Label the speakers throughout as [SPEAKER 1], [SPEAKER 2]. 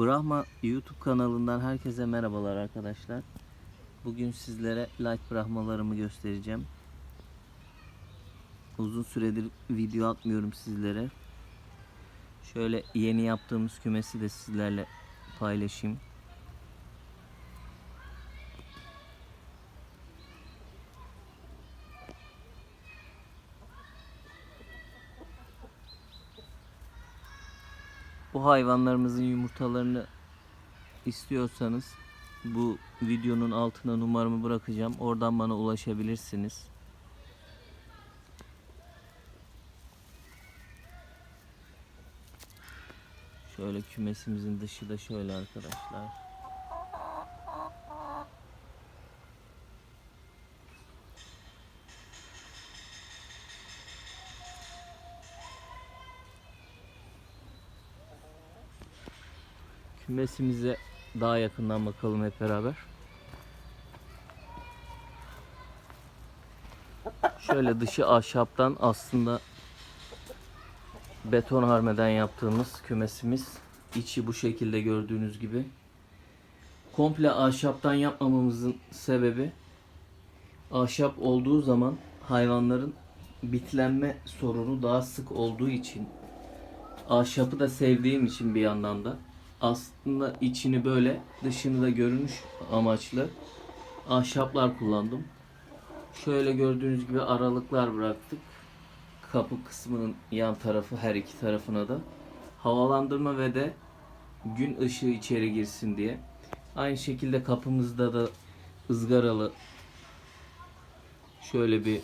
[SPEAKER 1] Brahma YouTube kanalından herkese merhabalar arkadaşlar. Bugün sizlere light Brahmalarımı göstereceğim. Uzun süredir video atmıyorum sizlere. Şöyle yeni yaptığımız kümesi de sizlerle paylaşayım. Bu hayvanlarımızın yumurtalarını istiyorsanız bu videonun altına numaramı bırakacağım. Oradan bana ulaşabilirsiniz. Şöyle kümesimizin dışı da şöyle arkadaşlar. Kümesimize daha yakından bakalım hep beraber. Şöyle dışı ahşaptan aslında beton harmeden yaptığımız kümesimiz. İçi bu şekilde gördüğünüz gibi. Komple ahşaptan yapmamamızın sebebi ahşap olduğu zaman hayvanların bitlenme sorunu daha sık olduğu için ahşapı da sevdiğim için bir yandan da aslında içini böyle dışını da görünüş amaçlı ahşaplar kullandım. Şöyle gördüğünüz gibi aralıklar bıraktık. Kapı kısmının yan tarafı her iki tarafına da havalandırma ve de gün ışığı içeri girsin diye. Aynı şekilde kapımızda da ızgaralı şöyle bir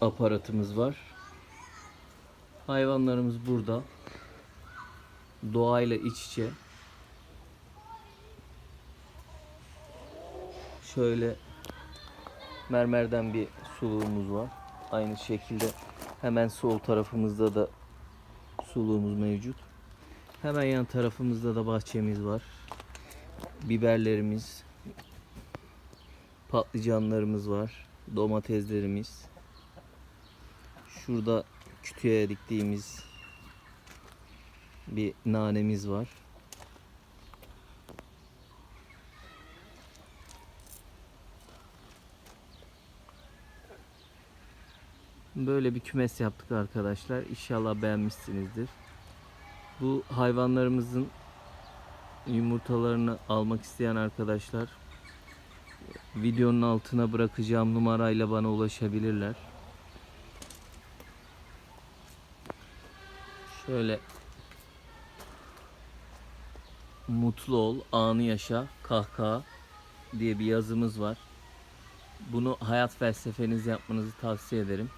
[SPEAKER 1] aparatımız var. Hayvanlarımız burada doğayla iç içe. Şöyle mermerden bir suluğumuz var. Aynı şekilde hemen sol tarafımızda da suluğumuz mevcut. Hemen yan tarafımızda da bahçemiz var. Biberlerimiz, patlıcanlarımız var. Domateslerimiz. Şurada kütüğe diktiğimiz bir nanemiz var. Böyle bir kümes yaptık arkadaşlar. İnşallah beğenmişsinizdir. Bu hayvanlarımızın yumurtalarını almak isteyen arkadaşlar videonun altına bırakacağım numarayla bana ulaşabilirler. Şöyle Mutlu ol, anı yaşa, kahkaha diye bir yazımız var. Bunu hayat felsefeniz yapmanızı tavsiye ederim.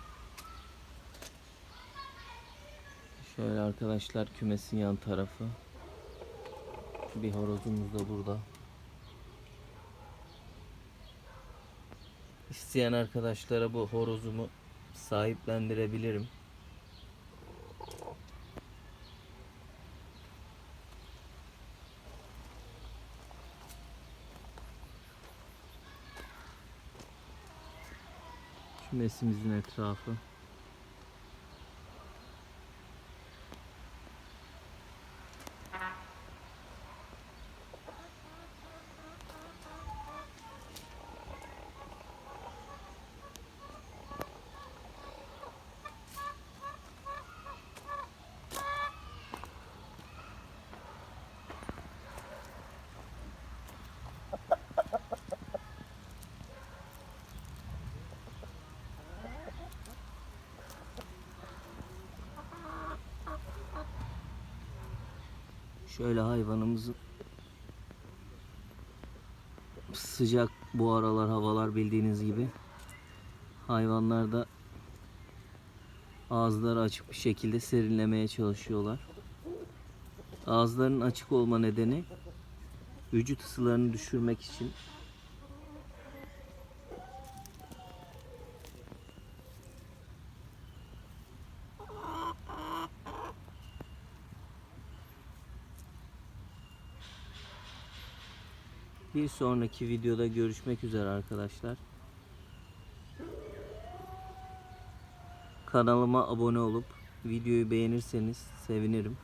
[SPEAKER 1] Şöyle arkadaşlar kümesin yan tarafı. Bir horozumuz da burada. İsteyen arkadaşlara bu horozumu sahiplendirebilirim. Kümesimizin etrafı. Şöyle hayvanımızı sıcak bu aralar havalar bildiğiniz gibi hayvanlar da ağızları açık bir şekilde serinlemeye çalışıyorlar. Ağızlarının açık olma nedeni vücut ısılarını düşürmek için Bir sonraki videoda görüşmek üzere arkadaşlar. Kanalıma abone olup videoyu beğenirseniz sevinirim.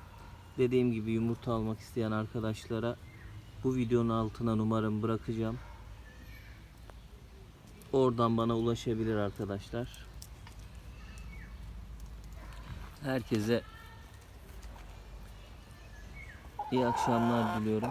[SPEAKER 1] Dediğim gibi yumurta almak isteyen arkadaşlara bu videonun altına numaramı bırakacağım. Oradan bana ulaşabilir arkadaşlar. Herkese iyi akşamlar diliyorum.